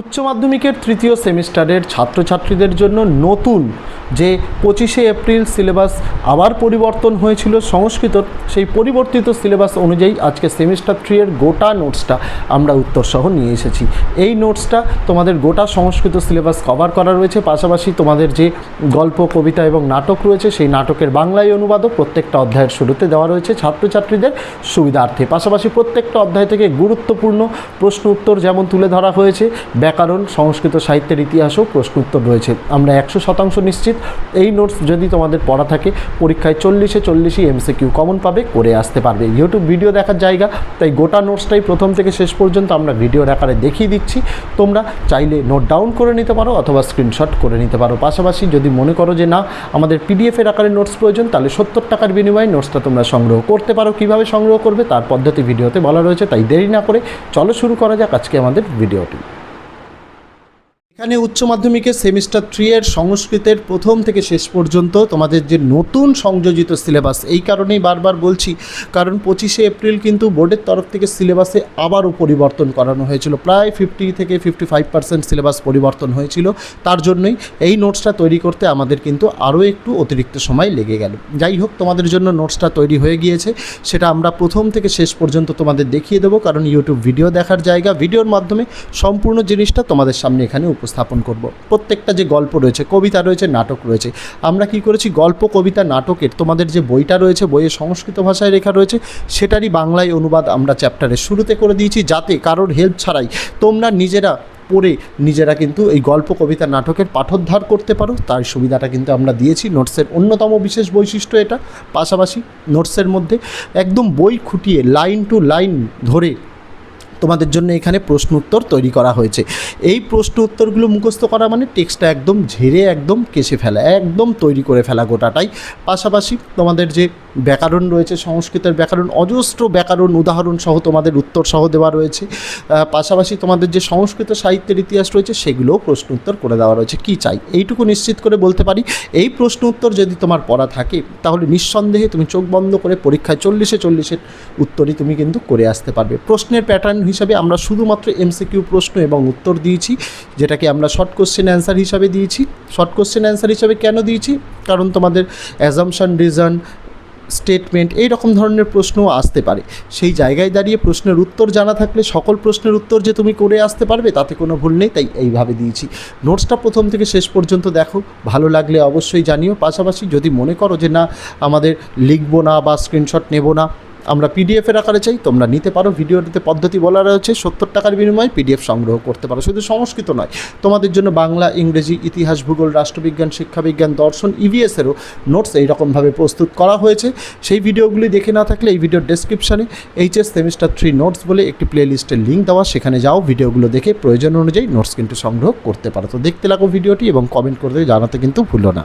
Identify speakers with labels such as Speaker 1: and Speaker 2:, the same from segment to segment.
Speaker 1: উচ্চ মাধ্যমিকের তৃতীয় সেমিস্টারের ছাত্রছাত্রীদের জন্য নতুন যে পঁচিশে এপ্রিল সিলেবাস আবার পরিবর্তন হয়েছিল সংস্কৃত, সেই পরিবর্তিত সিলেবাস অনুযায়ী আজকে সেমিস্টার থ্রি এর গোটা নোটসটা আমরা উত্তরসহ নিয়ে এসেছি। এই নোটসটা তোমাদের গোটা সংস্কৃত সিলেবাস কভার করা রয়েছে, পাশাপাশি তোমাদের যে গল্প, কবিতা এবং নাটক রয়েছে, সেই নাটকের বাংলায় অনুবাদও প্রত্যেকটা অধ্যায়ের শুরুতে দেওয়া রয়েছে ছাত্রছাত্রীদের সুবিধার্থে। পাশাপাশি প্রত্যেকটা অধ্যায় থেকে গুরুত্বপূর্ণ প্রশ্ন উত্তর যেমন তুলে ধরা হয়েছে ব্যাকরণ, সংস্কৃত সাহিত্যের ইতিহাসও প্রশ্ন উত্তর রয়েছে। আমরা একশো শতাংশ নিশ্চিত এই নোটস যদি তোমাদের পড়া থাকে, পরীক্ষায় চল্লিশে চল্লিশই এমসিকিউ কমন পাবে, করে আসতে পারবে। ইউটিউব ভিডিও দেখার জায়গা, তাই গোটা নোটসটাই প্রথম থেকে শেষ পর্যন্ত আমরা ভিডিওর আকারে দেখিয়ে দিচ্ছি। তোমরা চাইলে নোট ডাউন করে নিতে পারো অথবা স্ক্রিনশট করে নিতে পারো। পাশাপাশি যদি মনে করো যে না, আমাদের পিডিএফের আকারে নোটস প্রয়োজন, তাহলে সত্তর টাকার বিনিময়ে নোটসটা তোমরা সংগ্রহ করতে পারো। কীভাবে সংগ্রহ করবে, তার পদ্ধতি ভিডিওতে বলা রয়েছে, তাই দেরি না করে চলো শুরু করা যাক আজকে আমাদের ভিডিওটি এখানে উচ্চ মাধ্যমিকের সেমিস্টার থ্রি এর সংস্কৃতের প্রথম থেকে শেষ পর্যন্ত তোমাদের যে নতুন সংযোজিত সিলেবাস, এই কারণেই বারবার বলছি, কারণ পঁচিশে এপ্রিল কিন্তু বোর্ডের তরফ থেকে সিলেবাসে আবারও পরিবর্তন করানো হয়েছিল। প্রায় ফিফটি থেকে ফিফটি ফাইভ পার্সেন্ট সিলেবাস পরিবর্তন হয়েছিল। তার জন্যই এই নোটসটা তৈরি করতে আমাদের কিন্তু আরও একটু অতিরিক্ত সময় লেগে গেল। যাই হোক, তোমাদের জন্য নোটসটা তৈরি হয়ে গিয়েছে। সেটা আমরা প্রথম থেকে শেষ পর্যন্ত তোমাদের দেখিয়ে দেবো, কারণ ইউটিউব ভিডিও দেখার জায়গা। ভিডিওর মাধ্যমে সম্পূর্ণ জিনিসটা তোমাদের সামনে এখানে উপস্থাপন করব। প্রত্যেকটা যে গল্প রয়েছে, কবিতা রয়েছে, নাটক রয়েছে, আমরা কি করেছি? গল্প, কবিতা, নাটকের তোমাদের যে বইটা রয়েছে বইয়ে সংস্কৃত ভাষায় লেখা রয়েছে, সেটারই বাংলায় অনুবাদ আমরা চ্যাপ্টারের শুরুতে করে দিয়েছি, যাতে কারোর হেল্প ছাড়াই তোমরা নিজেরা পড়ে নিজেরা কিন্তু এই গল্প, কবিতা, নাটকের পাঠোদ্ধার করতে পারো। তার সুবিধাটা কিন্তু আমরা দিয়েছি। নোটসের অন্যতম বিশেষ বৈশিষ্ট্য এটা। পাশাপাশি নোটসের মধ্যে একদম বই খুঁটিয়ে লাইন টু লাইন ধরে তোমাদের জন্য এখানে প্রশ্ন উত্তর তৈরি করা হয়েছে। এই প্রশ্ন উত্তরগুলো মুখস্থ করা মানে টেক্সটটা একদম ঝেড়ে একদম কেসে ফেলা, একদম তৈরি করে ফেলা গোটাটাই। পাশাপাশি তোমাদের যে ব্যাকরণ রয়েছে, সংস্কৃতের ব্যাকরণ, অজস্র ব্যাকরণ, উদাহরণ সহ তোমাদের উত্তর সহ দেওয়া রয়েছে। পাশাপাশি তোমাদের যে সংস্কৃত সাহিত্যের ইতিহাস রয়েছে, সেগুলোও প্রশ্ন উত্তর করে দেওয়া রয়েছে। কী চাই? এইটুকু নিশ্চিত করে বলতে পারি, এই প্রশ্ন উত্তর যদি তোমার পড়া থাকে, তাহলে নিঃসন্দেহে তুমি চোখ বন্ধ করে পরীক্ষায় চল্লিশে চল্লিশের উত্তরই তুমি কিন্তু করে আসতে পারবে। প্রশ্নের প্যাটার্ন হিসাবে আমরা শুধুমাত্র এমসিকিউ প্রশ্ন এবং উত্তর দিয়েছি, যেটাকে আমরা শর্ট কোশ্চেন অ্যান্সার হিসাবে দিয়েছি। শর্ট কোশ্চেন অ্যান্সার হিসাবে কেন দিয়েছি? কারণ তোমাদের অ্যাজামশন রিজন স্টেটমেন্ট এই রকম ধরনের প্রশ্নও আসতে পারে। সেই জায়গায় দাঁড়িয়ে প্রশ্নের উত্তর জানা থাকলে সকল প্রশ্নের উত্তর যে তুমি করে আসতে পারবে তাতে কোনো ভুল নেই, তাই এইভাবে দিয়েছি। নোটসটা প্রথম থেকে শেষ পর্যন্ত দেখো, ভালো লাগলে অবশ্যই জানিও। পাশাপাশি যদি মনে করো যে না, আমাদের লিখব না বা স্ক্রিনশট নেব না আমরা পিডিএফের আকারে চাই, তোমরা নিতে পারো। ভিডিওটিতে পদ্ধতি বলা রয়েছে, সত্তর টাকার বিনিময়ে পিডিএফ সংগ্রহ করতে পারো। শুধু সংস্কৃত নয়, তোমাদের জন্য বাংলা, ইংরেজি, ইতিহাস, ভূগোল, রাষ্ট্রবিজ্ঞান, শিক্ষাবিজ্ঞান, দর্শন ইভিএসেরও নোটস এইরকমভাবে প্রস্তুত করা হয়েছে। সেই ভিডিওগুলি দেখে না থাকলে এই ভিডিওর ডেসক্রিপশানে এইচএস সেমিস্টার থ্রি নোটস বলে একটি প্লে লিস্টের লিঙ্ক দেওয়া, সেখানে যাও, ভিডিওগুলো দেখে প্রয়োজন অনুযায়ী নোটস কিন্তু সংগ্রহ করতে পারো। তো দেখতে লাগো ভিডিওটি এবং কমেন্ট করতে জানাতে কিন্তু ভুলো না।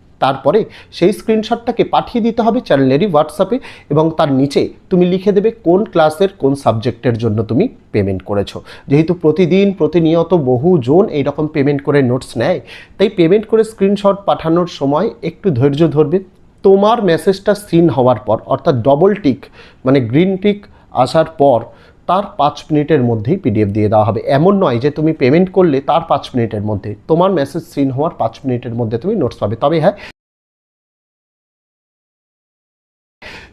Speaker 1: তারপরে সেই স্ক্রিনশটটাকে পাঠিয়ে দিতে হবে চ্যানেলেরই হোয়াটসঅ্যাপে এবং তার নিচে তুমি লিখে দেবে কোন ক্লাসের কোন সাবজেক্টের জন্য তুমি পেমেন্ট করেছ। যেহেতু প্রতিদিন প্রতিনিয়ত বহু জন এইরকম পেমেন্ট করে নোটস নেয়, তাই পেমেন্ট করে স্ক্রিনশট পাঠানোর সময় একটু ধৈর্য ধরবে। তোমার মেসেজটা সিন হওয়ার পর, অর্থাৎ ডবল টিক মানে গ্রিন টিক আসার পর, তার পাঁচ মিনিটের মধ্যেই পিডিএফ দিয়ে দেওয়া হবে। এমন নয় যে তুমি পেমেন্ট করলে তার পাঁচ মিনিটের মধ্যে, তোমার মেসেজ সিন হওয়ার পাঁচ মিনিটের মধ্যে তুমি নোটস পাবে। তবে হ্যাঁ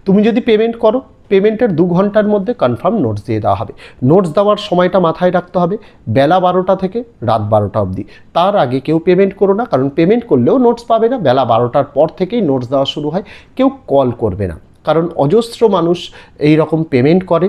Speaker 1: তুমি যদি পেমেন্ট করো পেমেন্টের দু ঘণ্টার মধ্যে কনফার্ম নোটস দিয়ে দেওয়া হবে। নোটস দেওয়ার সময়টা মাথায় রাখতে হবে বেলা বারোটা থেকে রাত বারোটা অবধি। তার আগে কেউ পেমেন্ট করো না, কারণ পেমেন্ট করলেও নোটস পাবে না, বেলা বারোটার পর থেকেই নোটস দেওয়া শুরু হয়, কেউ কল করবে না। কারণ অজস্র মানুষ এই রকম পেমেন্ট করে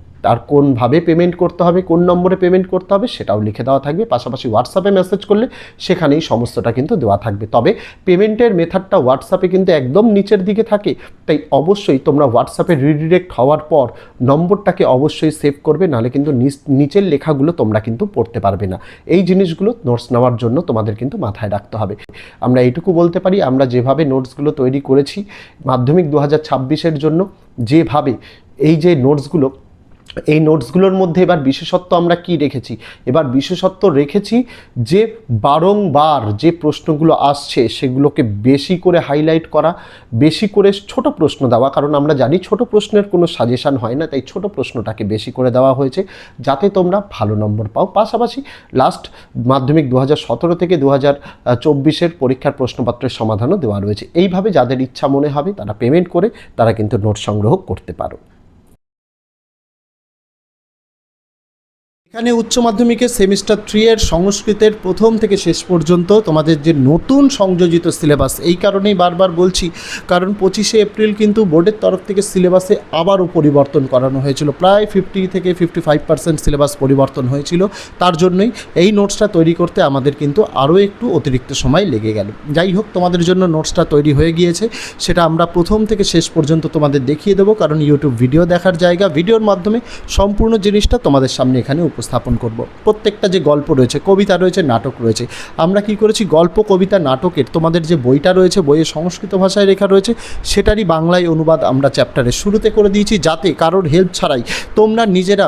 Speaker 1: তার কোনভাবে পেমেন্ট করতে হবে, কোন নম্বরে পেমেন্ট করতে হবে সেটাও লিখে দেওয়া থাকবে। পাশাপাশি হোয়াটসঅ্যাপে মেসেজ করলে সেখানেই সমস্তটা কিন্তু দেওয়া থাকবে। তবে পেমেন্টের মেথডটা হোয়াটসঅ্যাপে কিন্তু একদম নিচের দিকে থাকে। তাই অবশ্যই তোমরা হোয়াটসঅ্যাপে রিডিরেক্ট হওয়ার পর নম্বরটাকে অবশ্যই সেভ করবে, নাহলে কিন্তু নিচ- নিচের লেখাগুলো তোমরা কিন্তু পড়তে পারবে না। এই জিনিসগুলো নোটস নেওয়ার জন্য তোমাদের কিন্তু মাথায় রাখতে হবে। আমরা এইটুকু বলতে পারি, আমরা যেভাবে নোটসগুলো তৈরি করেছি, মাধ্যমিক দু হাজার জন্য যেভাবে এই যে নোটসগুলো এই নোটসগুলোর মধ্যে এবার বিশেষত্ব আমরা কি রেখেছি? এবার বিশেষত্ব রেখেছি যে বারংবার যে প্রশ্নগুলো আসছে সেগুলোকে বেশি করে হাইলাইট করা, বেশি করে ছোট প্রশ্ন দেওয়া, কারণ আমরা জানি ছোট প্রশ্নের কোনো সাজেশান হয় না, তাই ছোট প্রশ্নটাকে বেশি করে দেওয়া হয়েছে যাতে তোমরা ভালো নম্বর পাও। পাশাপাশি লাস্ট মাধ্যমিক দু সতেরো থেকে দু হাজার চব্বিশের পরীক্ষার প্রশ্নপত্রের সমাধানও দেওয়া রয়েছে। এইভাবে যাদের ইচ্ছা মনে হবে তারা পেমেন্ট করে, তারা কিন্তু নোট সংগ্রহ করতে পারো। এখানে উচ্চ মাধ্যমিকের সেমিস্টার থ্রি এর সংস্কৃতের প্রথম থেকে শেষ পর্যন্ত তোমাদের যে নতুন সংযোজিত সিলেবাস এই কারণেই বারবার বলছি, কারণ পঁচিশে এপ্রিল কিন্তু বোর্ডের তরফ থেকে সিলেবাসে আবারও পরিবর্তন করানো হয়েছিল। প্রায় ফিফটি থেকে ফিফটি ফাইভ পার্সেন্ট সিলেবাস পরিবর্তন হয়েছিল। তার জন্যই এই নোটসটা তৈরি করতে আমাদের কিন্তু আরও একটু অতিরিক্ত সময় লেগে গেল। যাই হোক, তোমাদের জন্য নোটসটা তৈরি হয়ে গিয়েছে। সেটা আমরা প্রথম থেকে শেষ পর্যন্ত তোমাদের দেখিয়ে দেবো, কারণ ইউটিউব ভিডিও দেখার জায়গা। ভিডিওর মাধ্যমে সম্পূর্ণ জিনিসটা তোমাদের সামনে এখানে উপস্থাপন করব। প্রত্যেকটা যে গল্প রয়েছে, কবিতা রয়েছে, নাটক রয়েছে, আমরা কি করেছি? গল্প, কবিতা, নাটকের তোমাদের যে বইটা রয়েছে বইয়ে সংস্কৃত ভাষায় লেখা রয়েছে, সেটারই বাংলায় অনুবাদ আমরা চ্যাপ্টারে শুরুতে করে দিয়েছি যাতে কারোর হেল্প ছাড়াই তোমরা নিজেরা